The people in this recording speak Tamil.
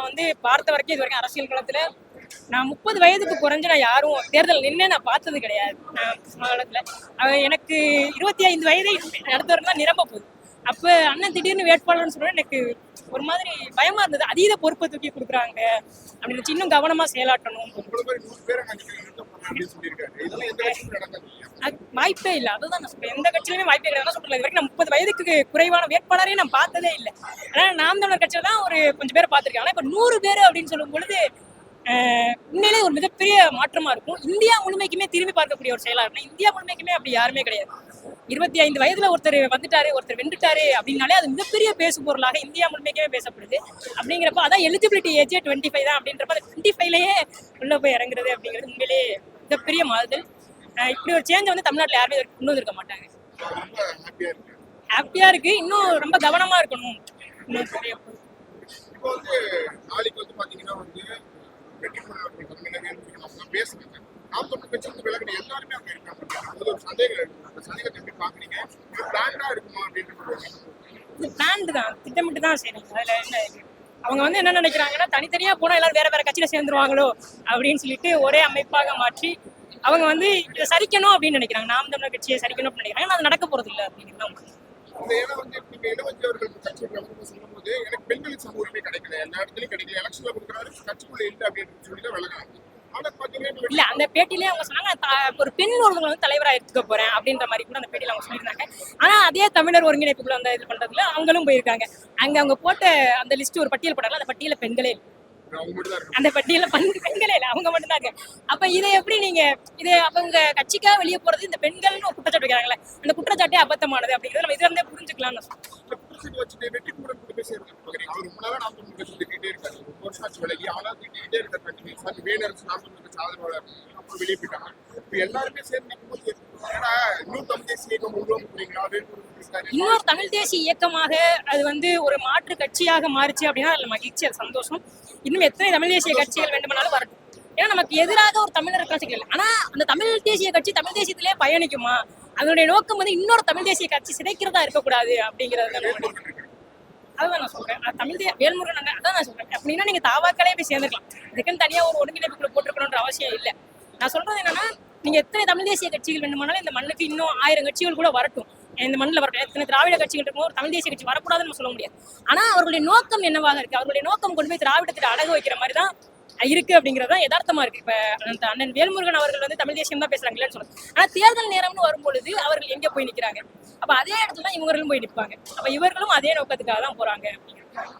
நான் வந்து பார்த்த வரைக்கும் இது வரைக்கும் அரசியல் களத்துல நான் முப்பது வயதுக்கு குறைஞ்சு நான் யாரும் தேர்தல் நின்று நான் பார்த்தது கிடையாது. நான் காலத்துல எனக்கு இருபத்தி ஐந்து வயதை அடுத்த வரைக்கும் நிரம்ப போகுது. அப்ப அண்ணன் திடீர்னு வேட்பாளர்னு சொன்னா எனக்கு ஒரு மாதிரி பயமா இருந்தது. அதீத பொறுப்பை தூக்கி கொடுக்குறாங்க. அப்படின்னு இன்னும் கவனமா செயலாற்றணும் அப்படின்னு சொல்லியிருக்காரு. இதெல்லாம் எந்த கட்சியும் நடக்காது வாய்ப்பே இல்லை. அதுதான் நான் சொல்றேன். எந்த கட்சியிலுமே வாய்ப்பே கிடையாது அதான் சொல்றேன் இது வரைக்கும் முப்பது வயதுக்கு குறைவான வேட்பாளரே நான் பார்த்ததே இல்லை. ஆனா நாம் தமிழர் கட்சியில தான் ஒரு கொஞ்சம் பேர் பார்த்திருக்கேன். ஆனா இப்ப நூறு பேர் அப்படின்னு சொல்லும் பொழுது ஆஹ், உண்மையிலே ஒரு மிகப்பெரிய மாற்றமா இருக்கும். இந்தியா முழுமைக்குமே திரும்பி பார்க்கக்கூடிய ஒரு செயலாக இருக்கும் இந்தியா முழுமைக்குமே அப்படி யாருமே கிடையாது. இருபத்தி ஐந்து வயதுல ஒருத்தர் வந்துட்டாரு ஒருத்தர் வென்றுட்டாரு அப்படின்னாலே அது மிகப்பெரிய பேசு பொருளாக இந்தியா முழுமைக்குமே பேசப்படுது. அப்படிங்கிறப்ப அதான் எலிஜிபிலிட்டி ஏஜே டுவெண்ட்டி ஃபைவ் தான் அப்படின்றப்ப டுவெண்ட்டி ஃபைவ்லேயே உள்ள போய் இறங்குறது அப்படிங்கிறது உண்மையிலே மிகப்பெரிய மாறுதல். இப்படி ஒரு சேஞ்ச் வந்து தமிழ்நாட்டில் யாருமே கொண்டு வந்திருக்க மாட்டாங்க. ஹாப்பியா இருக்கு. இன்னும் ரொம்ப கவனமா இருக்கணும். இப்போ வந்து நாளைக்கு வந்து பாத்தீங்கன்னா வந்து வெற்றி பேசுறாங்க நாம் கட்சி வந்து விலகின எல்லாருமே அங்க இருக்காங்க அது ஒரு சந்தேகம் இருக்கு அந்த சந்தேகத்தை எப்படி பாக்குறீங்க இது பிளான்டா இருக்குமா அப்படின்ற ஒரு எண்ணம். இது பிளான்டு தான் திட்டமிட்டு தான் செய்யணும். அதுல என்ன அவங்க வந்து என்ன நினைக்கிறாங்கன்னா தனித்தனியா போனா எல்லாரும் வேற வேற கட்சியில சேர்ந்துருவாங்களோ அப்படின்னு சொல்லிட்டு ஒரே அமைப்பாக மாற்றி அவங்க வந்து இதை சரிக்கணும் அப்படின்னு நினைக்கிறாங்க. நாம் தமிழர் கட்சியை சரிக்கணும் அப்படின்னு நினைக்கிறாங்க. ஆனா அது நடக்க போறது இல்லை அப்படிங்கிறது எனக்கு பெண்களுக்கு சம உரிமை கிடைக்கல. எல்லா இடத்துலயும் கிடைக்கல. எலெக்ஷன்ல கொடுக்குறாரு கட்சிக்குள்ள இல்லை அப்படின்னு சொல்லி தான் விலகிறாங்க. இல்ல அந்த பேட்டிலே அவங்க சொன்னாங்க ஒரு பெண் ஒருவங்களை வந்து தலைவராக எடுத்துக்க போறேன் அப்படின்ற மாதிரி கூட அந்த பேட்டியில அவங்க சொல்லியிருந்தாங்க. ஆனா அதே தமிழர் ஒருங்கிணைப்புக்குள்ள அந்த இது பண்றதுல அவங்களும் போயிருக்காங்க. அங்க அவங்க போட்ட அந்த லிஸ்ட் ஒரு பட்டியல் போட்டாங்க அந்த பட்டியல பெண்களே அந்த பட்டியல பண் பெண்களே இல்ல அவங்க மட்டும் தான் அப்ப இதை எப்படி நீங்க இதை அவங்க கட்சிக்காக வெளியே போறது இந்த பெண்கள்னு ஒரு குற்றச்சாட்டு வைக்கிறாங்களே அந்த குற்றச்சாட்டே அபத்தமானது அப்படிங்கறத நம்ம இதுல இருந்தே புரிஞ்சுக்கலாம் கட்சி ஆச்சு விலகி ஆனா திட்டிகிட்டே வேலரசு நாம் தமிழ் கட்சி ஆதரவாளர் அப்புறம் வெளியே போயிட்டாங்க இப்போ எல்லாருமே சேர்ந்து நிற்கும்போது ஏன்னா இன்னும் தமிழ் தேசிய இயக்கம் உருவாக்க போறீங்களா வேலூர் இருக்காரு இன்னொரு தமிழ் தேசிய இயக்கமாக அது வந்து ஒரு மாற்று கட்சியாக மாறுச்சு அப்படின்னா அதுல மகிழ்ச்சி அது சந்தோஷம் இன்னும் எத்தனை தமிழ் தேசிய கட்சிகள் வேண்டுமானாலும் வரட்டும் ஏன்னா நமக்கு எதிராக ஒரு தமிழர் கட்சிகள் இல்லை ஆனா அந்த தமிழ் தேசிய கட்சி தமிழ் தேசியத்திலே பயணிக்குமா அதனுடைய நோக்கம் வந்து இன்னொரு தமிழ் தேசிய கட்சி சிதைக்கிறதா இருக்கக்கூடாது அப்படிங்கிறது அதான் நான் அதுதான் நான் சொல்றேன் தமிழ் வேல்முருகன் அதான் நான் சொல்றேன். அப்படின்னா நீங்க தாவாக்களே போய் சேர்ந்துக்கலாம். இதுக்குன்னு தனியா ஒரு ஒருங்கிணைப்புக்குள்ள போட்டுருக்கணுன்ற அவசியம் இல்லை. நான் சொல்றது என்னன்னா நீங்க எத்தனை தமிழ் தேசிய கட்சிகள் வேண்டுமானாலும் இந்த மண்ணுக்கு இன்னும் ஆயிரம் கட்சிகள் கூட வரட்டும். இந்த மண்ணில் வரட்டும். எத்தனை திராவிட கட்சிகள் இருக்கும் ஒரு தமிழ் தேசிய கட்சி வரக்கூடாதுன்னு சொல்ல முடியாது. ஆனா அவர்களுடைய நோக்கம் என்னவாக இருக்கு? அவர்களுடைய நோக்கம் கொண்டு போய் திராவிடத்தில் அடகு வைக்கிற மாதிரி தான் இருக்கு அப்படிங்கிறது தான் யதார்த்தமா இருக்கு. இப்ப அந்த அண்ணன் வேல்முருகன் அவர்கள் வந்து தமிழ் தேசியம் தான் பேசுறாங்க இல்லைன்னு சொல்லுங்க ஆனா தேர்தல் நேரம்னு வரும்பொழுது அவர்கள் எங்க போய் நிக்கிறாங்க? அப்ப அதே இடத்துல இவங்களும் இவர்களும் போய் நிற்பாங்க அப்ப இவர்களும் அதே நோக்கத்துக்காக தான் போறாங்க அப்படிங்கிறாங்க